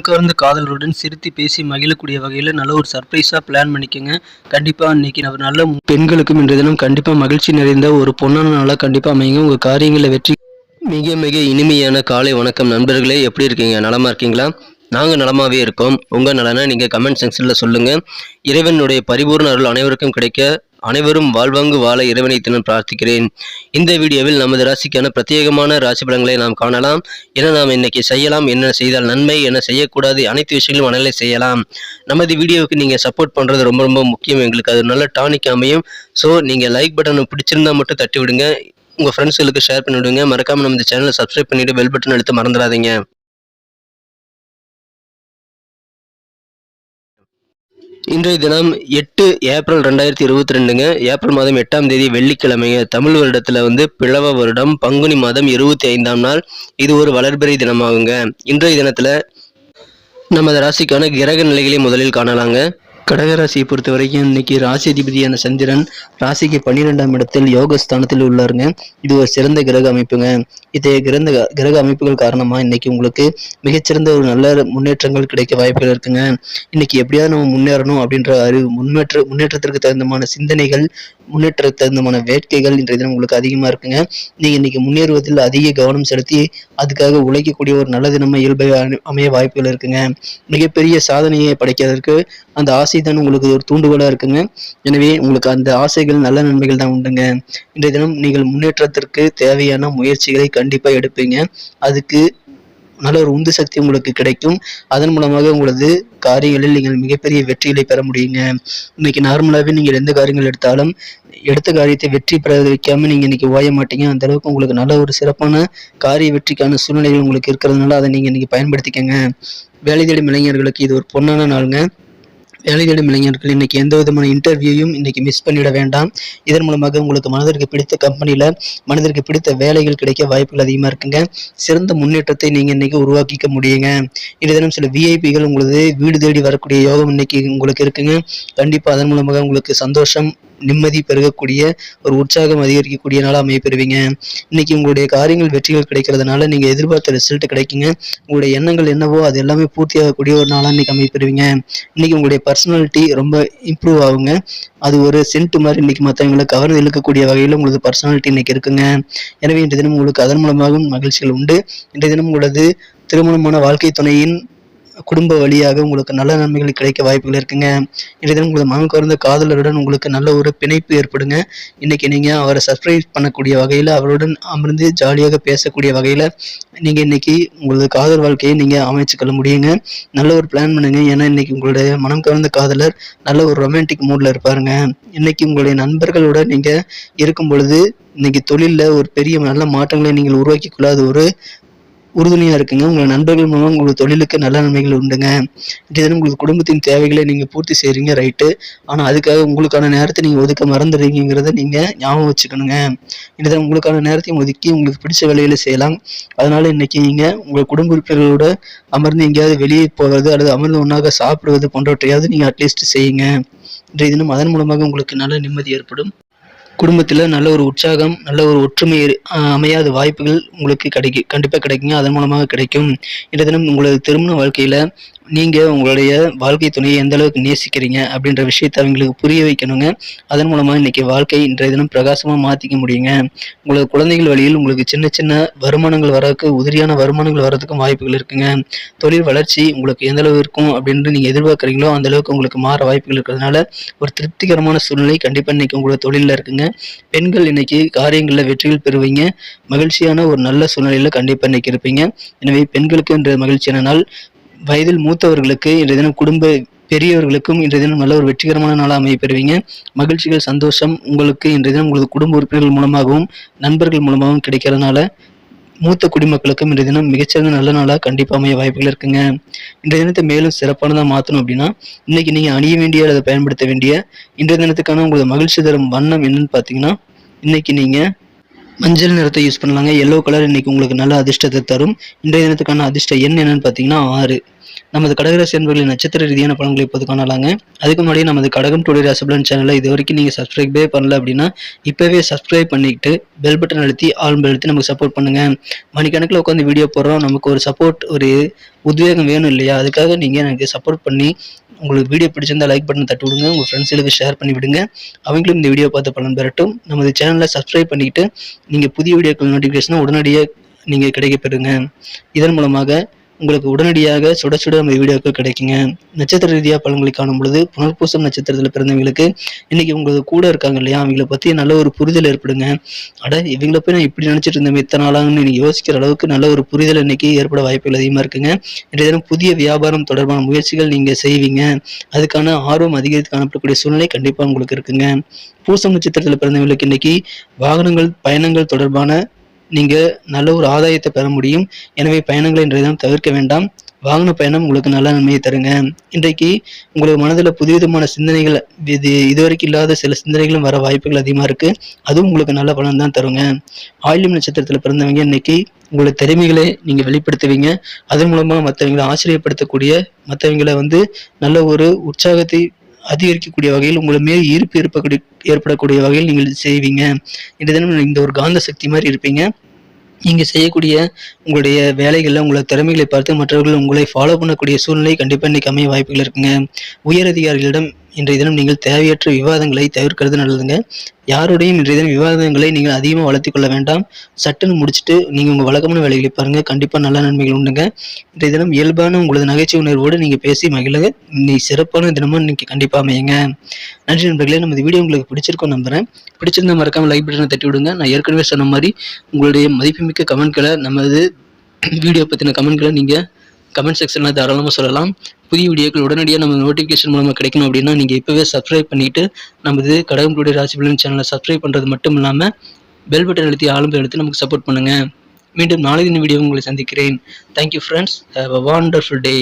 கவர்ந்த காதலருடன் சிரித்து பேசி மகிழக்கூடிய வகையில் நல்ல ஒரு சர்ப்ரைஸாக பிளான் பண்ணிக்கோங்க. கண்டிப்பாக இன்னைக்கு நம்ம நல்ல பெண்களுக்கும் இன்றைய தினம் கண்டிப்பாக மகிழ்ச்சி நிறைந்த ஒரு பொன்னான நாளாக கண்டிப்பாக அமைங்க உங்கள் காரியங்களில் வெற்றி. மிக மிக இனிமையான காலை வணக்கம் நண்பர்களே. எப்படி இருக்கீங்க? நலமாக இருக்கீங்களா? நாங்கள் நலமாகவே இருக்கோம். உங்கள் நலனை நீங்கள் கமெண்ட் செக்ஷனில் சொல்லுங்கள் இறைவனுடைய பரிபூர்ண அருள் அனைவருக்கும் கிடைக்க அனைவரும் வாழ்வாங்கு வாழ இறைவனை தினம் பிரார்த்திக்கிறேன். இந்த வீடியோவில் நமது ராசிக்கான பிரத்யேகமான ராசி பலன்களை நாம் காணலாம். என்ன நாம் இன்னைக்கு செய்யலாம் என்ன செய்தால் நன்மை என்ன செய்யக்கூடாது அனைத்து விஷயங்களும் அனலை செய்யலாம். நமது வீடியோவுக்கு நீங்கள் சப்போர்ட் பண்ணுறது ரொம்ப ரொம்ப முக்கியம். எங்களுக்கு அது நல்ல டானிக் அமையும். ஸோ நீங்கள் லைக் பட்டனை பிடிச்சிருந்தா மட்டும் தட்டி விடுங்க உங்கள் ஃப்ரெண்ட்ஸுகளுக்கு ஷேர் பண்ணிவிடுங்க. மறக்காமல் நம்ம இந்த சேனலை சப்ஸ்கிரைப் பண்ணிவிட்டு பெல் பட்டன் அழுத்த மறந்துடாதீங்க. இன்றைய தினம் எட்டு ஏப்ரல் ரெண்டாயிரத்தி இருபத்தி ரெண்டுங்க ஏப்ரல் மாதம் எட்டாம் தேதி வெள்ளிக்கிழமைங்க. தமிழ் வருடத்தில் வந்து பிளவ வருடம் பங்குனி மாதம் இருபத்தி ஐந்தாம் நாள். இது ஒரு வளர்பிறை தினமாகுங்க. இன்றைய தினத்தில் நமது ராசிக்கான கிரக நிலைகளை முதலில் காணலாங்க. கடகராசியை பொறுத்த வரைக்கும் இன்னைக்கு ராசி அதிபதியான சந்திரன் ராசிக்கு பன்னிரெண்டாம் இடத்தில் யோகஸ்தானத்தில் உள்ளாருங்க. இது ஒரு சிறந்த கிரக அமைப்புங்க. இத்தகைய கிரந்த கிரக அமைப்புகள் காரணமா இன்னைக்கு உங்களுக்கு மிகச்சிறந்த ஒரு நல்ல முன்னேற்றங்கள் கிடைக்க வாய்ப்புகள் இருக்குங்க. இன்னைக்கு எப்படியாவது நம்ம முன்னேறணும் அப்படின்ற அறிவு முன்னேற்ற முன்னேற்றத்திற்கு தகுந்தமான சிந்தனைகள் முன்னேற்றத்துக்கு தகுந்தமான வேட்கைகள் இன்றைய தினம் உங்களுக்கு அதிகமா இருக்குங்க. நீங்க இன்னைக்கு முன்னேறுவதில் அதிக கவனம் செலுத்தி அதுக்காக உழைக்கக்கூடிய ஒரு நல்ல தினமா இயல்பை அமைய வாய்ப்புகள் இருக்குங்க. மிகப்பெரிய சாதனையை படைக்கிறதுக்கு அந்த ஆசை தான் உங்களுக்கு ஒரு தூண்டுகோலாக இருக்குங்க. எனவே உங்களுக்கு அந்த ஆசைகள் நல்ல நன்மைகள் தான் உண்டுங்க. இன்றைய தினம் நீங்கள் முன்னேற்றத்திற்கு தேவையான முயற்சிகளை கண்டிப்பாக எடுப்பீங்க. அதுக்கு நல்ல ஒரு உந்து சக்தி உங்களுக்கு கிடைக்கும். அதன் மூலமாக உங்களது காரியங்களில் நீங்கள் மிகப்பெரிய வெற்றிகளை பெற முடியுங்க. இன்னைக்கு நார்மலாகவே நீங்கள் எந்த காரியங்கள் எடுத்தாலும் எடுத்த காரியத்தை வெற்றி பெற வைக்காம நீங்கள் இன்னைக்கு ஓய மாட்டீங்க. அந்த அளவுக்கு உங்களுக்கு நல்ல ஒரு சிறப்பான காரிய வெற்றிக்கான சூழ்நிலைகள் உங்களுக்கு இருக்கிறதுனால அதை நீங்கள் இன்னைக்கு பயன்படுத்திக்கங்க. வேலை தேடும் இளைஞர்களுக்கு இது ஒரு பொன்னான நாளுங்க. வேலை தேடும் இளைஞர்கள் இன்னைக்கு எந்த விதமான இன்டர்வியூயும் இன்னைக்கு மிஸ் பண்ணிட வேண்டாம். இதன் மூலமாக உங்களுக்கு மனதிற்கு பிடித்த கம்பெனியில் மனதிற்கு பிடித்த வேலைகள் கிடைக்க வாய்ப்புகள் அதிகமாக இருக்குங்க. சிறந்த முன்னேற்றத்தை நீங்கள் இன்னைக்கு உருவாக்கிக்க முடியுங்க. இந்த தினம் சில விஐபிகள் உங்களது வீடு தேடி வரக்கூடிய யோகம் இன்னைக்கு உங்களுக்கு இருக்குங்க. கண்டிப்பாக அதன் மூலமாக உங்களுக்கு சந்தோஷம் நிம்மதி பெருகக்கூடிய ஒரு உற்சாகம் அதிகரிக்கக்கூடிய நாளாக அமையப்பெறுவீங்க. இன்னைக்கு உங்களுடைய காரியங்கள் வெற்றிகள் கிடைக்கிறதுனால நீங்கள் எதிர்பார்த்த ரிசல்ட் கிடைக்குங்க. உங்களுடைய எண்ணங்கள் என்னவோ அது எல்லாமே பூர்த்தியாகக்கூடிய ஒரு நாளாக இன்னைக்கு அமைப்பெறுவீங்க இன்னைக்கு உங்களுடைய பர்சனாலிட்டி ரொம்ப இம்ப்ரூவ் ஆகுங்க. அது ஒரு சென்ட் மாதிரி இன்னைக்கு மற்றவங்களை கவர்ந்து இழுக்கக்கூடிய வகையில் உங்களுக்கு பர்சனாலிட்டி இன்னைக்கு இருக்குங்க. எனவே இன்றைய தினம் உங்களுக்கு அதன் மூலமாகவும் மகிழ்ச்சிகள் உண்டு. இன்றைய தினம் உங்களது திருமணமான வாழ்க்கை துணையின் குடும்ப வழியாக உங்களுக்கு நல்ல நன்மைகள் கிடைக்க வாய்ப்புகள் இருக்குங்க. இன்றைய தினம் உங்களது மனம் கவர்ந்த காதலருடன் உங்களுக்கு நல்ல ஒரு பிணைப்பு ஏற்படுங்க. இன்றைக்கி நீங்கள் அவரை சர்ப்ரைஸ் பண்ணக்கூடிய வகையில் அவருடன் அமர்ந்து ஜாலியாக பேசக்கூடிய வகையில் நீங்கள் இன்றைக்கி உங்களது காதல் வாழ்க்கையை நீங்கள் அமைச்சுக்கொள்ள முடியுங்க. நல்ல ஒரு பிளான் பண்ணுங்க. ஏன்னா இன்றைக்கி உங்களுடைய மனம் கவர்ந்த காதலர் நல்ல ஒரு ரொமான்டிக் மூடில் இருப்பாருங்க. இன்றைக்கி உங்களுடைய நண்பர்களோட நீங்கள் இருக்கும் பொழுது இன்னைக்கு தொழிலில் ஒரு பெரிய நல்ல மாற்றங்களை நீங்கள் உருவாக்கி கொள்ளாத ஒரு உறுதுணையாக இருக்குங்க. உங்கள் நண்பர்கள் மூலம் உங்களுக்கு தொழிலுக்கு நல்ல நன்மைகள் உண்டுங்க. இன்றைய தினம் உங்களுக்கு குடும்பத்தின் தேவைகளை நீங்கள் பூர்த்தி செய்கிறீங்க ரைட்டு. ஆனால் அதுக்காக உங்களுக்கான நேரத்தை நீங்கள் ஒதுக்க மறந்துடுறீங்கிறத நீங்கள் ஞாபகம் வச்சுக்கணுங்க. இன்றைய தினம் உங்களுக்கான நேரத்தையும் ஒதுக்கி உங்களுக்கு பிடிச்ச வேலைகளை செய்யலாம். அதனால் இன்றைக்கி நீங்கள் உங்கள் குடும்ப உறுப்பினர்களோட அமர்ந்து எங்கேயாவது வெளியே போவது அல்லது அமர்ந்து ஒன்றாக சாப்பிடுவது போன்றவற்றையாவது நீங்கள் அட்லீஸ்ட் செய்யுங்க. இன்றைய தினம் அதன் மூலமாக உங்களுக்கு நல்ல நிம்மதி ஏற்படும். குடும்பத்தில் நல்ல ஒரு உற்சாகம் நல்ல ஒரு ஒற்றுமை அமையாத வாய்ப்புகள் உங்களுக்கு கிடைக்கும் கண்டிப்பாக கிடைக்குங்க. அதன் மூலமாக கிடைக்கும். இன்றைய தினம் உங்களது திருமண வாழ்க்கையில் நீங்கள் உங்களுடைய வாழ்க்கை துணையை எந்த அளவுக்கு நேசிக்கிறீங்க அப்படின்ற விஷயத்தை அவங்களுக்கு புரிய வைக்கணுங்க. அதன் மூலமாக இன்றைக்கி வாழ்க்கை இன்றைய தினம் பிரகாசமாக மாற்றிக்க முடியுங்க. உங்களது குழந்தைகள் வழியில் உங்களுக்கு சின்ன சின்ன வருமானங்கள் வரதுக்கு உதிரியான வருமானங்கள் வர்றதுக்கும் வாய்ப்புகள் இருக்குங்க. தொழில் வளர்ச்சி உங்களுக்கு எந்த அளவு இருக்கும் அப்படின்னு நீங்கள் எதிர்பார்க்குறீங்களோ அந்த அளவுக்கு உங்களுக்கு மாற வாய்ப்புகள் இருக்கிறதுனால ஒரு திருப்திகரமான சூழ்நிலை கண்டிப்பாக இன்றைக்கி உங்களோட தொழிலில் இருக்குங்க. பெண்கள் இன்றைக்கி காரியங்களில் வெற்றிகள் பெறுவீங்க. மகிழ்ச்சியான ஒரு நல்ல சூழ்நிலையில் கண்டிப்பாக இன்றைக்கி இருப்பீங்க. எனவே பெண்களுக்கு என்ற மகிழ்ச்சியான நாள் வயதில் மூத்தவர்களுக்கு இன்றைய தினம் குடும்ப பெரியவர்களுக்கும் இன்றைய தினம் நல்ல ஒரு வெற்றிகரமான நாளாக அமைய பெறுவீங்க மகிழ்ச்சிகள் சந்தோஷம் உங்களுக்கு இன்றைய தினம் உங்களது குடும்ப உறுப்பினர்கள் மூலமாகவும் நண்பர்கள் மூலமாகவும் கிடைக்கிறதுனால மூத்த குடிமக்களுக்கும் இன்றைய தினம் மிகச்சிறந்த நல்ல நாளாக கண்டிப்பாக அமைய வாய்ப்புகள் இருக்குங்க. இன்றைய தினத்தை மேலும் சிறப்பானதாக மாற்றணும் அப்படின்னா இன்னைக்கு நீங்கள் அணிய வேண்டிய அல்லது பயன்படுத்த வேண்டிய இன்றைய தினத்துக்கான உங்களது மகிழ்ச்சி தரும் வண்ணம் என்னன்னு பார்த்தீங்கன்னா இன்னைக்கு நீங்கள் மஞ்சள் நிறத்தை யூஸ் பண்ணலாங்க. எல்லோ கலர் இன்னைக்கு உங்களுக்கு நல்ல அதிர்ஷ்டத்தை தரும். இன்றைய தினத்துக்கான அதிர்ஷ்ட எண் என்னன்னு பார்த்தீங்கன்னா ஆறு. நமது கடகராசி என்பர்களின் நட்சத்திர ரீதியான பலன்களை இப்போது காணலாங்க. அதுக்கு முன்னாடி நமது கடகம் டுடே ராசிபலன் சேனலை இது வரைக்கும் நீங்கள் சப்ஸ்கிரைபே பண்ணல அப்படின்னா இப்போவே சப்ஸ்கிரைப் பண்ணிக்கிட்டு பெல் பட்டன் அழுத்தி ஆல் பெல் அழுத்தி நமக்கு சப்போர்ட் பண்ணுங்க. மணிக்கணக்கில் உட்காந்து வீடியோ போடுறோம். நமக்கு ஒரு சப்போர்ட் ஒரு உத்வேகம் வேணும் இல்லையா? அதுக்காக நீங்கள் எனக்கு சப்போர்ட் பண்ணி உங்களுக்கு வீடியோ பிடிச்சிருந்தா லைக் பட்டன் தட்டி விடுங்க. உங்கள் ஃப்ரெண்ட்ஸுகளுக்கு ஷேர் பண்ணி விடுங்க. அவங்களும் இந்த வீடியோ பார்த்து பலன் பெறட்டும். நமது சேனலை சப்ஸ்கிரைப் பண்ணிக்கிட்டு நீங்கள் புதிய வீடியோக்கள் நோட்டிஃபிகேஷனை உடனடியாக நீங்கள் கிடைக்கப்பெறுங்க இதன் மூலமாக உங்களுக்கு உடனடியாக சுட சுட நம்ம வீடியோக்கள் கிடைக்குங்க. நட்சத்திர ரீதியாக பலன்களை காணும் பொழுது புனர்பூசம் நட்சத்திரத்தில் பிறந்தவங்களுக்கு இன்னைக்கு உங்களுக்கு கூட இருக்காங்க இல்லையா? அவங்கள பற்றி நல்ல ஒரு புரிதல் ஏற்படுங்க. அட இவங்கள போய் நான் இப்படி நினச்சிட்டு இருந்தேன் இத்தனை நாளாங்கன்னு நீங்கள் யோசிக்கிற அளவுக்கு நல்ல ஒரு புரிதல் இன்னைக்கு ஏற்பட வாய்ப்புகள் அதிகமாக இருக்குங்க. இன்றைய தினம் புதிய வியாபாரம் தொடர்பான முயற்சிகள் நீங்கள் செய்வீங்க. அதுக்கான ஆர்வம் அதிகரித்து காணப்படக்கூடிய சூழ்நிலை கண்டிப்பாக உங்களுக்கு இருக்குங்க. பூசம் நட்சத்திரத்தில் பிறந்தவங்களுக்கு இன்னைக்கு வாகனங்கள் பயணங்கள் தொடர்பான நீங்கள் நல்ல ஒரு ஆதாயத்தை பெற முடியும். எனவே பயணங்களை இன்றைய தினம் தவிர்க்க வேண்டாம். வாகன பயணம் உங்களுக்கு நல்ல நன்மையை தருங்க. இன்றைக்கு உங்களுக்கு மனதில் புதுவிதமான சிந்தனைகள் இது இதுவரைக்கும் இல்லாத சில சிந்தனைகளும் வர வாய்ப்புகள் அதிகமாக இருக்குது அதுவும் உங்களுக்கு நல்ல பலன் தான் தருங்க. ஆயிலம் நட்சத்திரத்தில் பிறந்தவங்க இன்னைக்கு உங்களோட திறமைகளை நீங்கள் வெளிப்படுத்துவீங்க. அதன் மூலமாக மற்றவங்களை ஆச்சரியப்படுத்தக்கூடிய மற்றவங்களை வந்து நல்ல ஒரு உற்சாகத்தை அதிகரிக்கக்கூடிய வகையில் உங்களை மேல் ஈர்ப்பு ஏற்படக்கூடிய ஏற்படக்கூடிய வகையில் நீங்கள் செய்வீங்க. இந்த தினம் இந்த ஒரு காந்த சக்தி மாதிரி இருப்பீங்க. நீங்கள் செய்யக்கூடிய உங்களுடைய வேலைகளில் உங்களோட திறமைகளை பார்த்து மற்றவர்கள் உங்களை ஃபாலோ பண்ணக்கூடிய சூழ்நிலை கண்டிப்பாக இன்றைக்கி அமைய வாய்ப்புகள் இருக்குங்க. உயர் அதிகாரிகளிடம் இன்றைய தினம் நீங்கள் தேவையற்ற விவாதங்களை தவிர்க்கிறது நல்லதுங்க. யாருடையும் இன்றைய தினம் விவாதங்களை நீங்கள் அதிகமாக வளர்த்தி கொள்ள வேண்டாம். சட்டுன்னு முடிச்சுட்டு நீங்கள் உங்கள் வழக்கமான வேலைகளை பாருங்கள் கண்டிப்பாக நல்ல நன்மைகள் உண்டுங்க. இன்றைய தினம் இயல்பான உங்களது நகைச்சுவை உணர்வோடு நீங்கள் பேசி மகிழுங்க. நீ சிறப்பான தினமும் இன்னைக்கு கண்டிப்பாக அமையுங்க. நன்றி நண்பர்களே நமது வீடியோ உங்களுக்கு பிடிச்சிருக்கோம் நம்புகிறேன் பிடிச்சிருந்தா மறக்காமல் லைக் பட்டனை தட்டி விடுங்க. நான் ஏற்கனவே சொன்ன மாதிரி உங்களுடைய மதிப்புமிக்க கமெண்ட்களை நமது வீடியோ பற்றின கமெண்ட்களை நீங்கள் கமெண்ட் செக்ஷனில் தாராளமாக சொல்லலாம். புதிய வீடியோக்கள் உடனடியாக நம்ம நோட்டிஃபிகேஷன் மூலமாக கிடைக்கணும் அப்படின்னா நீங்கள் இப்போவே சப்ஸ்கிரைப் பண்ணிவிட்டு நமது கடகம்புடைய ராசிபலன் சேனலை சப்ஸ்கிரைப் பண்ணுறது மட்டும் இல்லாமல் பெல் பட்டன் அழுத்தி ஆளும்பு எடுத்து நமக்கு சப்போர்ட் பண்ணுங்கள் மீண்டும் நாளை தின வீடியோ உங்களை சந்திக்கிறேன். Thank you friends have a wonderful day